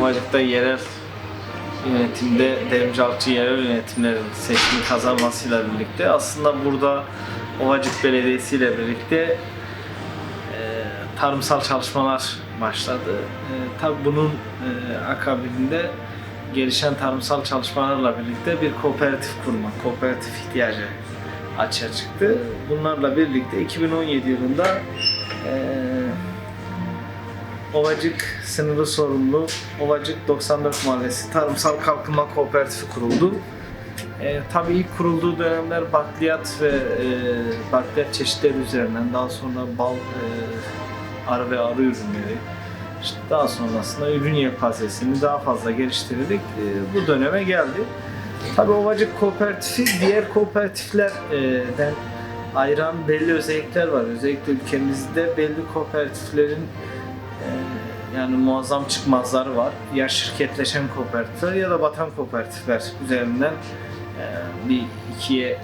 Ovacık'ta yerel yönetimde Derimcalçı yerel yönetimlerin seçimi kazanmasıyla birlikte aslında burada Ovacık Belediyesi ile birlikte e, tarımsal çalışmalar başladı. E, tabii bunun e, akabinde gelişen tarımsal çalışmalarla birlikte bir kooperatif kurma, kooperatif ihtiyacı açığa çıktı. Bunlarla birlikte 2017 yılında e, Ovacık sınırı sorumlu Ovacık 94 Mahallesi Tarımsal Kalkınma Kooperatifi kuruldu. E, tabii ilk kurulduğu dönemler bakliyat ve e, bakliyat çeşitleri üzerinden daha sonra bal, e, arı ve arı ürünleri işte daha sonrasında ürün yelpazesini daha fazla geliştirerek e, bu döneme geldi. Tabii Ovacık Kooperatifi diğer kooperatiflerden ayıran belli özellikler var. Özellikle ülkemizde belli kooperatiflerin e, yani muazzam çıkmazları var. Ya şirketleşen kooperatifler ya da batan kooperatifler üzerinden e, bir ikiye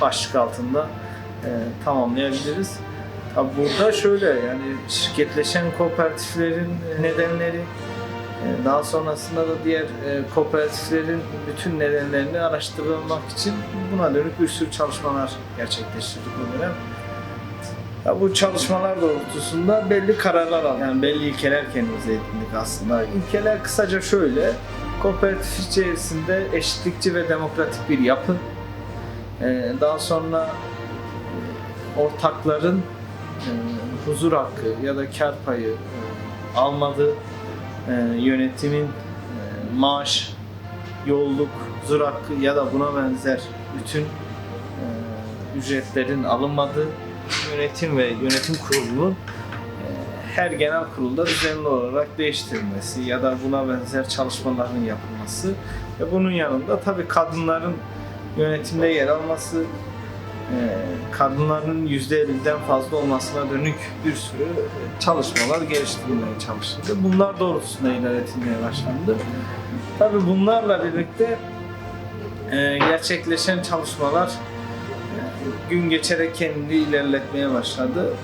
başlık altında e, tamamlayabiliriz. Tabi burada şöyle yani şirketleşen kooperatiflerin nedenleri e, daha sonrasında da diğer e, kooperatiflerin bütün nedenlerini araştırılmak için buna dönük bir sürü çalışmalar gerçekleştirdik o dönem. Ya bu çalışmalar doğrultusunda belli kararlar aldık. Yani belli ilkeler kendimize edindik aslında. İlkeler kısaca şöyle. Kooperatif içerisinde eşitlikçi ve demokratik bir yapı. Ee, Daha sonra e, ortakların e, huzur hakkı ya da kar payı e, almadığı e, yönetimin maaş, yolluk, huzur hakkı ya da buna benzer bütün ücretlerin alınmadığı yönetim ve yönetim kurulunun e, her genel kurulda düzenli olarak değiştirilmesi ya da buna benzer çalışmaların yapılması ve bunun yanında tabii kadınların yönetimde yer alması, e, kadınların %50'den fazla olmasına dönük bir sürü çalışmalar geliştirilmeye çalışıldı. Bunlar doğrultusunda ilerletilmeye başlandı. Tabii bunlarla birlikte e, gerçekleşen çalışmalar gün geçerek kendini ilerletmeye başladı.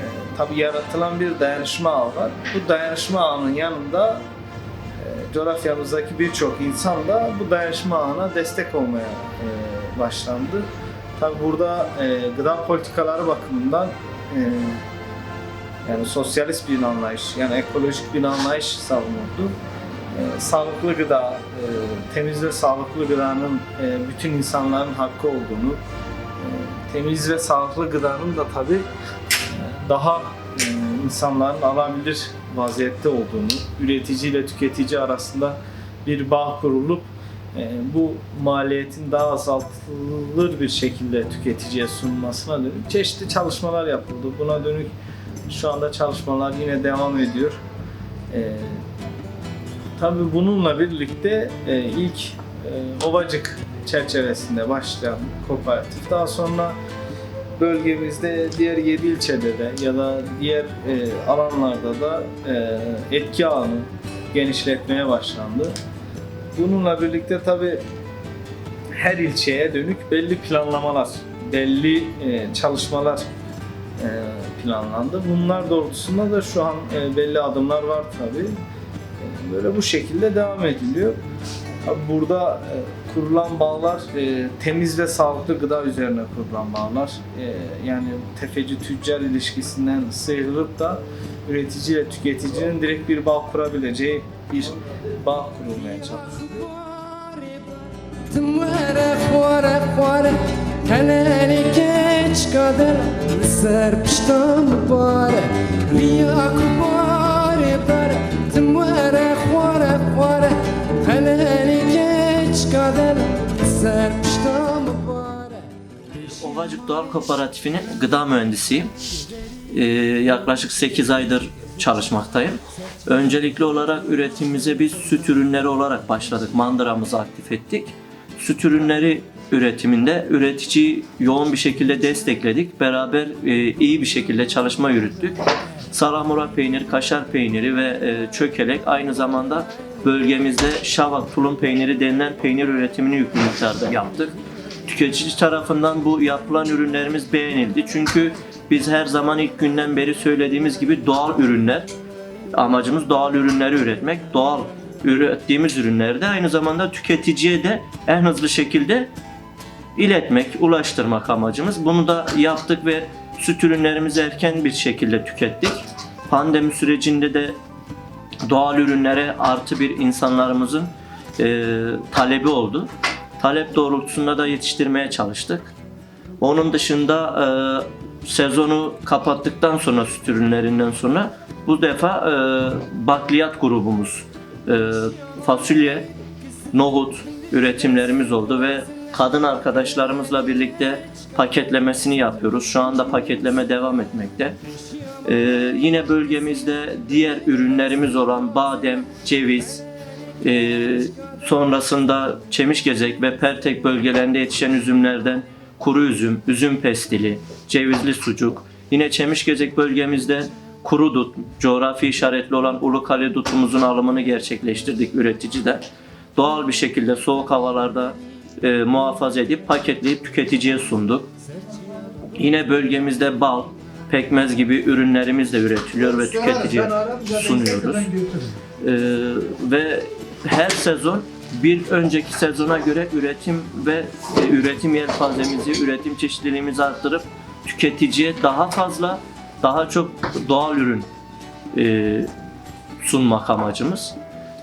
E, tabii yaratılan bir dayanışma ağı var. Bu dayanışma ağının yanında e, coğrafyamızdaki birçok insan da bu dayanışma ağına destek olmaya e, başlandı. Tabii burada e, gıda politikaları bakımından e, yani sosyalist bir anlayış, yani ekolojik bir anlayış savunuldu. E, sağlıklı gıda, e, temiz ve sağlıklı gıdanın e, bütün insanların hakkı olduğunu, temiz ve sağlıklı gıdanın da tabii e, daha e, insanların alabilir vaziyette olduğunu, üretici ile tüketici arasında bir bağ kurulup e, bu maliyetin daha azaltılır bir şekilde tüketiciye sunulmasına dönük çeşitli çalışmalar yapıldı. Buna dönük şu anda çalışmalar yine devam ediyor. Tabii bununla birlikte ilk Ovacık çerçevesinde başlayan kooperatif daha sonra bölgemizde diğer 7 ilçede de ya da diğer e, alanlarda da e, etki alanı genişletmeye başlandı. Bununla birlikte tabi her ilçeye dönük belli planlamalar, belli e, çalışmalar e, planlandı. Bunlar doğrultusunda da şu an e, belli adımlar var tabi. E, böyle bu şekilde devam ediliyor. Burada e, kurulan bağlar e, temiz ve sağlıklı gıda üzerine kurulan bağlar. E, yani tefeci tüccar ilişkisinden sıyrılıp da üretici ile tüketicinin direkt bir bağ kurabileceği bir bağ kurulmaya çalışılıyor. Ovacık Doğal Kooperatifi'nin gıda mühendisiyim. Ee, yaklaşık 8 aydır çalışmaktayım. Öncelikli olarak üretimimize biz süt ürünleri olarak başladık. Mandıramızı aktif ettik. Süt ürünleri üretiminde üreticiyi yoğun bir şekilde destekledik. Beraber e, iyi bir şekilde çalışma yürüttük. Salamura peynir, kaşar peyniri ve e, çökelek aynı zamanda bölgemizde şavak, tulum peyniri denilen peynir üretimini yüklü miktarda yaptık. Tüketici tarafından bu yapılan ürünlerimiz beğenildi. Çünkü biz her zaman ilk günden beri söylediğimiz gibi doğal ürünler amacımız doğal ürünleri üretmek. Doğal ürettiğimiz ürünleri de aynı zamanda tüketiciye de en hızlı şekilde iletmek, ulaştırmak amacımız. Bunu da yaptık ve süt ürünlerimizi erken bir şekilde tükettik. Pandemi sürecinde de doğal ürünlere artı bir insanlarımızın e, talebi oldu. Talep doğrultusunda da yetiştirmeye çalıştık. Onun dışında e, sezonu kapattıktan sonra süt ürünlerinden sonra bu defa e, bakliyat grubumuz e, fasulye, nohut üretimlerimiz oldu ve kadın arkadaşlarımızla birlikte paketlemesini yapıyoruz. Şu anda paketleme devam etmekte. Ee, yine bölgemizde diğer ürünlerimiz olan badem, ceviz, e, sonrasında çemişgezek ve pertek bölgelerinde yetişen üzümlerden kuru üzüm, üzüm pestili, cevizli sucuk. Yine çemişgezek bölgemizde kuru dut, coğrafi işaretli olan Ulukale dutumuzun alımını gerçekleştirdik üreticiden. Doğal bir şekilde soğuk havalarda e, muhafaza edip paketleyip tüketiciye sunduk. Yine bölgemizde bal, pekmez gibi ürünlerimiz de üretiliyor ve tüketiciye sunuyoruz. Ee, ve her sezon bir önceki sezona göre üretim ve e, üretim yelpazemizi, üretim çeşitliliğimizi arttırıp tüketiciye daha fazla, daha çok doğal ürün e, sunmak amacımız.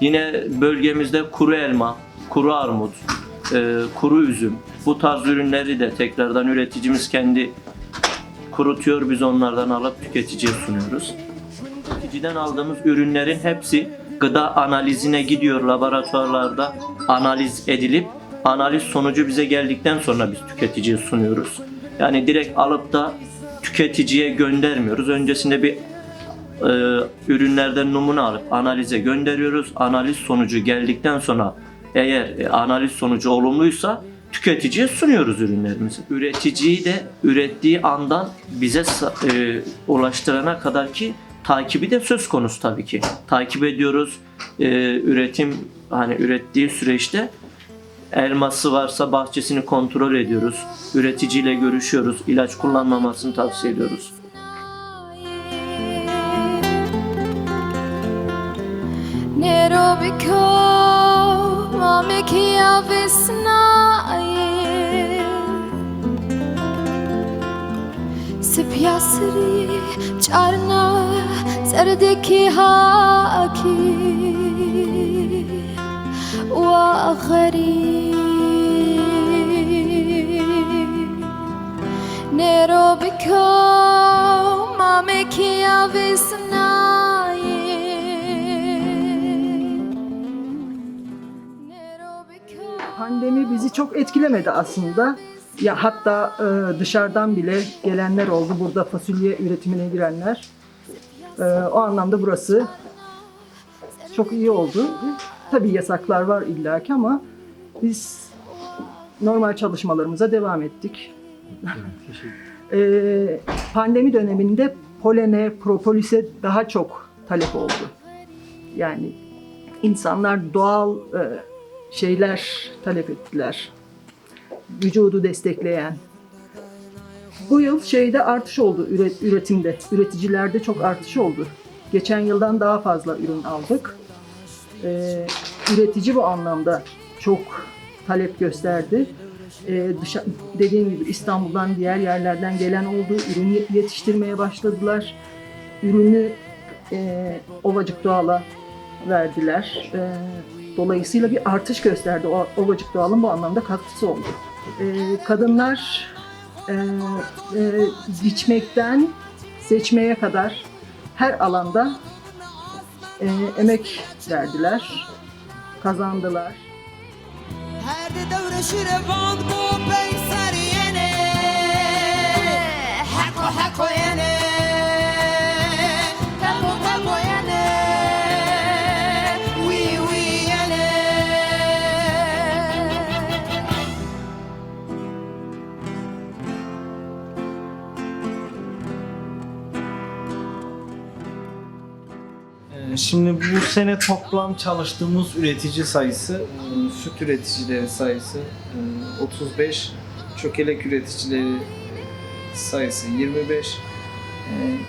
Yine bölgemizde kuru elma, kuru armut, e, kuru üzüm bu tarz ürünleri de tekrardan üreticimiz kendi kurutuyor. Biz onlardan alıp tüketiciye sunuyoruz. Tüketiciden aldığımız ürünlerin hepsi gıda analizine gidiyor laboratuvarlarda analiz edilip analiz sonucu bize geldikten sonra biz tüketiciye sunuyoruz. Yani direkt alıp da tüketiciye göndermiyoruz. Öncesinde bir e, ürünlerden numune alıp analize gönderiyoruz. Analiz sonucu geldikten sonra eğer e, analiz sonucu olumluysa tüketiciye sunuyoruz ürünlerimizi. Üreticiyi de ürettiği andan bize e, ulaştırana kadar ki takibi de söz konusu tabii ki. Takip ediyoruz. E, üretim hani ürettiği süreçte elması varsa bahçesini kontrol ediyoruz. Üreticiyle görüşüyoruz. İlaç kullanmamasını tavsiye ediyoruz. Nero biko mameki avisnaye Sipyasri çarna serdeki haki Wa Nero mameki avisnaye Nero biko Pandemi bizi çok etkilemedi aslında. Ya hatta e, dışarıdan bile gelenler oldu. Burada fasulye üretimine girenler. E, o anlamda burası çok iyi oldu. Tabii yasaklar var illaki ama biz normal çalışmalarımıza devam ettik. E, pandemi döneminde polene, propolise daha çok talep oldu. Yani insanlar doğal e, şeyler talep ettiler. Vücudu destekleyen. Bu yıl şeyde artış oldu üret- üretimde. Üreticilerde çok artış oldu. Geçen yıldan daha fazla ürün aldık. Ee, üretici bu anlamda çok talep gösterdi. Ee, dışa- dediğim gibi İstanbul'dan diğer yerlerden gelen oldu. Ürün ye- yetiştirmeye başladılar. Ürünü e, Ovacık Doğal'a verdiler. Ee, dolayısıyla bir artış gösterdi. O Ovacık Doğal'ın bu anlamda katkısı oldu e, kadınlar e, e, biçmekten seçmeye kadar her alanda e, emek verdiler, kazandılar. Her de devre Şimdi bu sene toplam çalıştığımız üretici sayısı, e, süt üreticileri sayısı e, 35, çökelek üreticileri sayısı 25, e,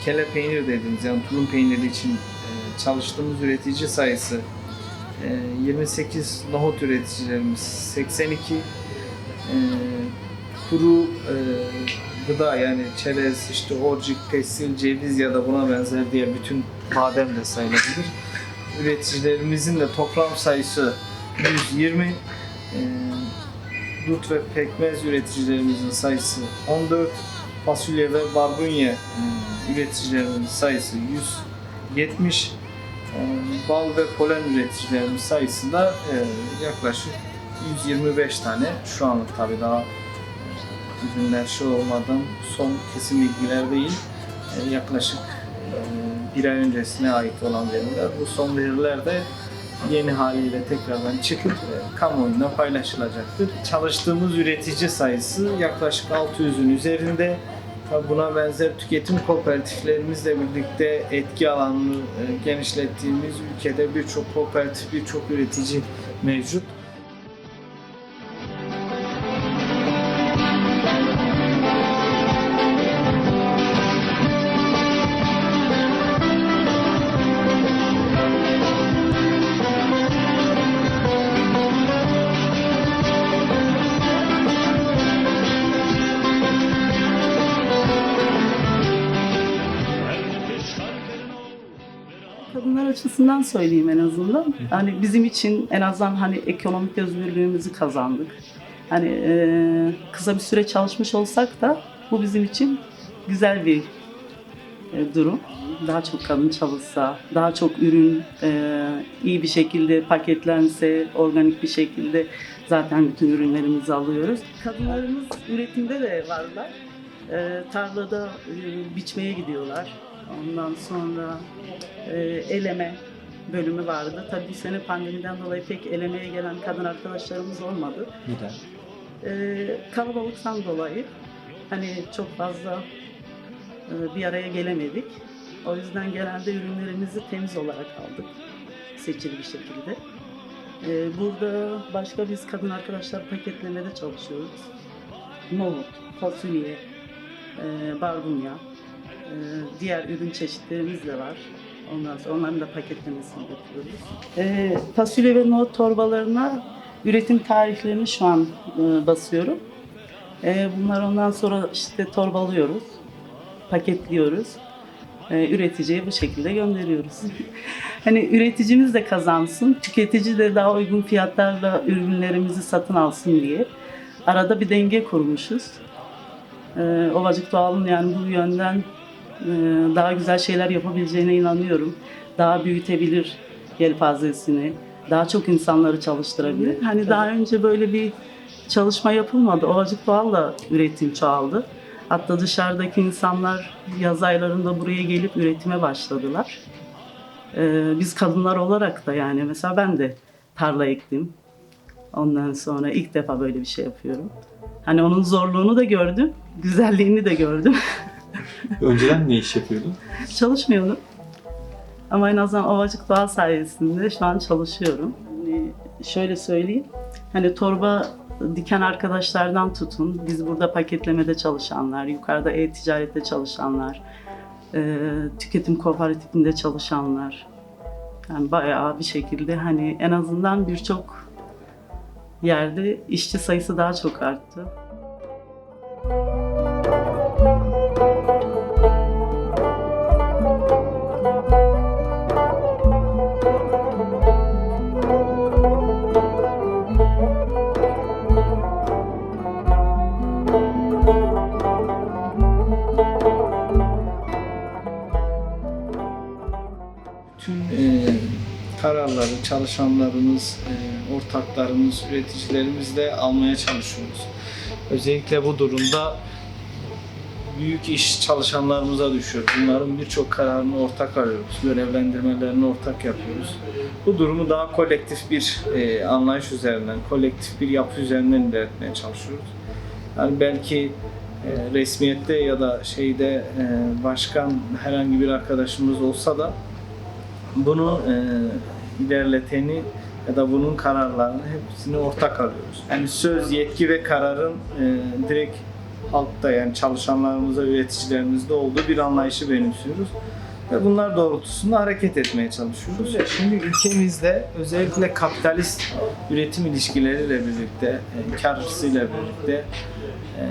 kele peynir dediğimiz yani tulum peyniri için e, çalıştığımız üretici sayısı e, 28 nohut üreticilerimiz, 82 e, kuru e, gıda yani çerez, işte orcik, pestil, ceviz ya da buna benzer diğer bütün badem de sayılabilir. Üreticilerimizin de toplam sayısı 120. E, dut ve pekmez üreticilerimizin sayısı 14. Fasulye ve barbunya e, üreticilerimizin sayısı 170. E, bal ve polen üreticilerimiz sayısı da e, yaklaşık 125 tane. Şu anlık tabii daha ürünler şey olmadan son kesin bilgiler değil. E, yaklaşık e, bir ay öncesine ait olan veriler. Bu son veriler de yeni haliyle tekrardan çıkıp e, kamuoyuna paylaşılacaktır. Çalıştığımız üretici sayısı yaklaşık 600'ün üzerinde. Buna benzer tüketim kooperatiflerimizle birlikte etki alanını genişlettiğimiz ülkede birçok kooperatif, birçok üretici mevcut. Açısından söyleyeyim en azından. Hani bizim için en azından hani ekonomik özgürlüğümüzü kazandık. Hani e, kısa bir süre çalışmış olsak da bu bizim için güzel bir e, durum. Daha çok kadın çalışsa, daha çok ürün e, iyi bir şekilde paketlense, organik bir şekilde zaten bütün ürünlerimizi alıyoruz. Kadınlarımız üretimde de varlar. E, tarlada e, biçmeye gidiyorlar. Ondan sonra e, eleme bölümü vardı. Tabii bu sene pandemiden dolayı pek elemeye gelen kadın arkadaşlarımız olmadı. Neden? E, kalabalıktan dolayı hani çok fazla e, bir araya gelemedik. O yüzden genelde ürünlerimizi temiz olarak aldık. Seçili bir şekilde. E, burada başka biz kadın arkadaşlar paketlemede çalışıyoruz. Nohut, fasulye, e, barbunya, diğer ürün çeşitlerimiz de var. Ondan sonra onların da paketlemesini yapıyoruz. E, fasulye ve nohut torbalarına üretim tarihlerini şu an e, basıyorum. E, bunlar ondan sonra işte torbalıyoruz, paketliyoruz. E, üreticiye bu şekilde gönderiyoruz. hani üreticimiz de kazansın, tüketici de daha uygun fiyatlarla ürünlerimizi satın alsın diye. Arada bir denge kurmuşuz. E, Ovacık Doğal'ın yani bu yönden daha güzel şeyler yapabileceğine inanıyorum. Daha büyütebilir yelpazesini, daha çok insanları çalıştırabilir. Hani daha önce böyle bir çalışma yapılmadı. Ovacık Doğal'la üretim çoğaldı. Hatta dışarıdaki insanlar yaz aylarında buraya gelip üretime başladılar. Ee, biz kadınlar olarak da yani mesela ben de tarla ektim. Ondan sonra ilk defa böyle bir şey yapıyorum. Hani onun zorluğunu da gördüm, güzelliğini de gördüm. Önceden ne iş yapıyordun? Çalışmıyordum. Ama en azından Ovacık Doğa sayesinde şu an çalışıyorum. Hani şöyle söyleyeyim. Hani torba diken arkadaşlardan tutun, biz burada paketlemede çalışanlar, yukarıda e-ticarette çalışanlar, e, tüketim kooperatifinde çalışanlar. Yani bayağı bir şekilde hani en azından birçok yerde işçi sayısı daha çok arttı. Çalışanlarımız, e, ortaklarımız, üreticilerimizle almaya çalışıyoruz. Özellikle bu durumda büyük iş çalışanlarımıza düşüyor. Bunların birçok kararını ortak arıyoruz. Görevlendirmelerini ortak yapıyoruz. Bu durumu daha kolektif bir e, anlayış üzerinden, kolektif bir yapı üzerinden ilerletmeye çalışıyoruz. Yani belki e, resmiyette ya da şeyde başkan herhangi bir arkadaşımız olsa da bunu ilerleteni ya da bunun kararlarını hepsini ortak alıyoruz. Yani söz, yetki ve kararın e, direkt halkta yani çalışanlarımızda, üreticilerimizde olduğu bir anlayışı benimsiyoruz. ve bunlar doğrultusunda hareket etmeye çalışıyoruz. Ve Şimdi ülkemizde özellikle kapitalist üretim ilişkileriyle birlikte, e, kar birlikte e,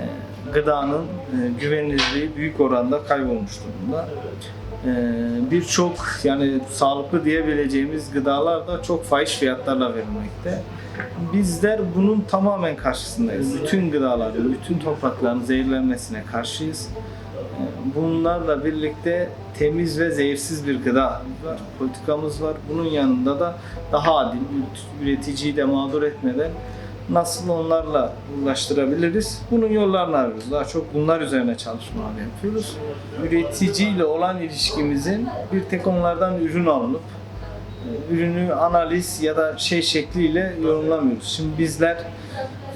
gıdanın e, güvenilirliği büyük oranda kaybolmuş durumda. E, Birçok yani sağlıklı diyebileceğimiz gıdalar da çok fahiş fiyatlarla verilmekte. Bizler bunun tamamen karşısındayız. Bütün gıdaların, bütün toprakların zehirlenmesine karşıyız. E, Bunlarla birlikte temiz ve zehirsiz bir gıda var, politikamız var. Bunun yanında da daha adil, üreticiyi de mağdur etmeden nasıl onlarla ulaştırabiliriz? Bunun yollarını arıyoruz. Daha çok bunlar üzerine çalışmalar yapıyoruz. Üreticiyle olan ilişkimizin bir tek onlardan ürün alınıp e, ürünü analiz ya da şey şekliyle yorumlamıyoruz. Şimdi bizler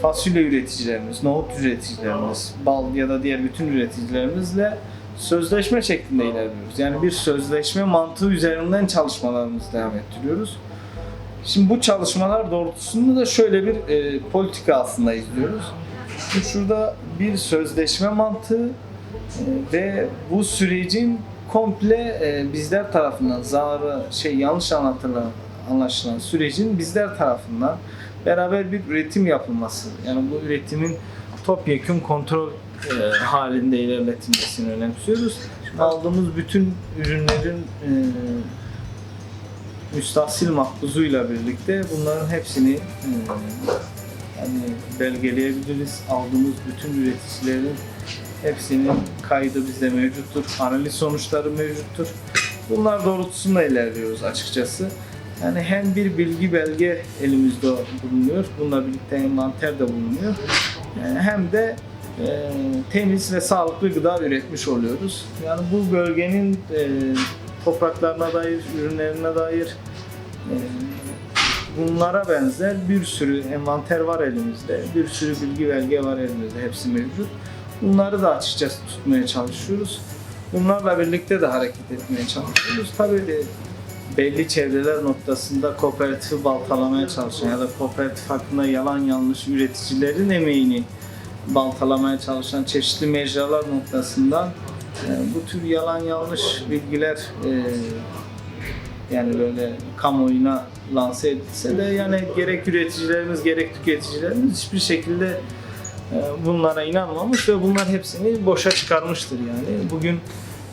fasulye üreticilerimiz, nohut üreticilerimiz, bal ya da diğer bütün üreticilerimizle sözleşme şeklinde ilerliyoruz. Yani bir sözleşme mantığı üzerinden çalışmalarımızı devam ettiriyoruz. Şimdi bu çalışmalar doğrultusunda da şöyle bir e, politika aslında izliyoruz. Şimdi şurada bir sözleşme mantığı e, ve bu sürecin komple e, bizler tarafından zararı şey yanlış anlatılan anlaşılan sürecin bizler tarafından beraber bir üretim yapılması. Yani bu üretimin topyekun kontrol e, halinde ilerletilmesini önemsiyoruz. Aldığımız bütün ürünlerin e, müstahsil makbuzuyla birlikte bunların hepsini e, yani belgeleyebiliriz. Aldığımız bütün üreticilerin hepsinin kaydı bizde mevcuttur. Analiz sonuçları mevcuttur. Bunlar doğrultusunda ilerliyoruz açıkçası. Yani hem bir bilgi belge elimizde bulunuyor. Bununla birlikte envanter de bulunuyor. E, Hem de e, temiz ve sağlıklı gıda üretmiş oluyoruz. Yani bu bölgenin e, topraklarına dair, ürünlerine dair e, bunlara benzer bir sürü envanter var elimizde. Bir sürü bilgi belge var elimizde. Hepsi mevcut. Bunları da açıkçası tutmaya çalışıyoruz. Bunlarla birlikte de hareket etmeye çalışıyoruz. Tabii de belli çevreler noktasında kooperatifi baltalamaya çalışan ya da kooperatif hakkında yalan yanlış üreticilerin emeğini baltalamaya çalışan çeşitli mecralar noktasından e, bu tür yalan yanlış bilgiler e, yani böyle kamuoyuna lanse edilse de yani gerek üreticilerimiz gerek tüketicilerimiz hiçbir şekilde e, bunlara inanmamış ve bunlar hepsini boşa çıkarmıştır yani. Bugün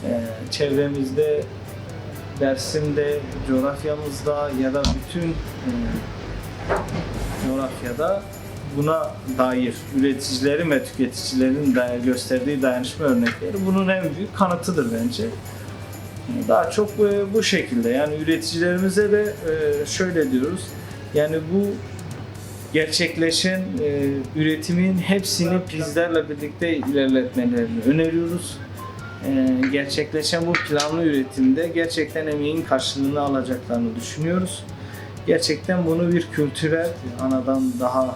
e, çevremizde Dersim'de, coğrafyamızda ya da bütün coğrafyada buna dair üreticilerin ve tüketicilerin de gösterdiği dayanışma örnekleri bunun en büyük kanıtıdır bence. Daha çok e, bu şekilde yani üreticilerimize de e, şöyle diyoruz. Yani bu gerçekleşen e, üretimin hepsini bizlerle birlikte ilerletmelerini öneriyoruz. Gerçekleşen bu planlı üretimde gerçekten emeğin karşılığını alacaklarını düşünüyoruz. Gerçekten bunu bir kültürel, anadan daha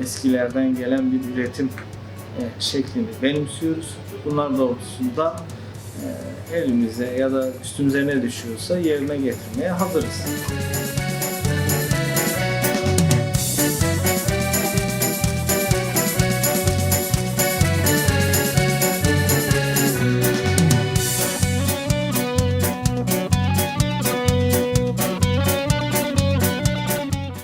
eskilerden gelen bir üretim e, şeklini benimsiyoruz. Bunlar doğrultusunda elimize ya da üstümüze ne düşüyorsa yerine getirmeye hazırız.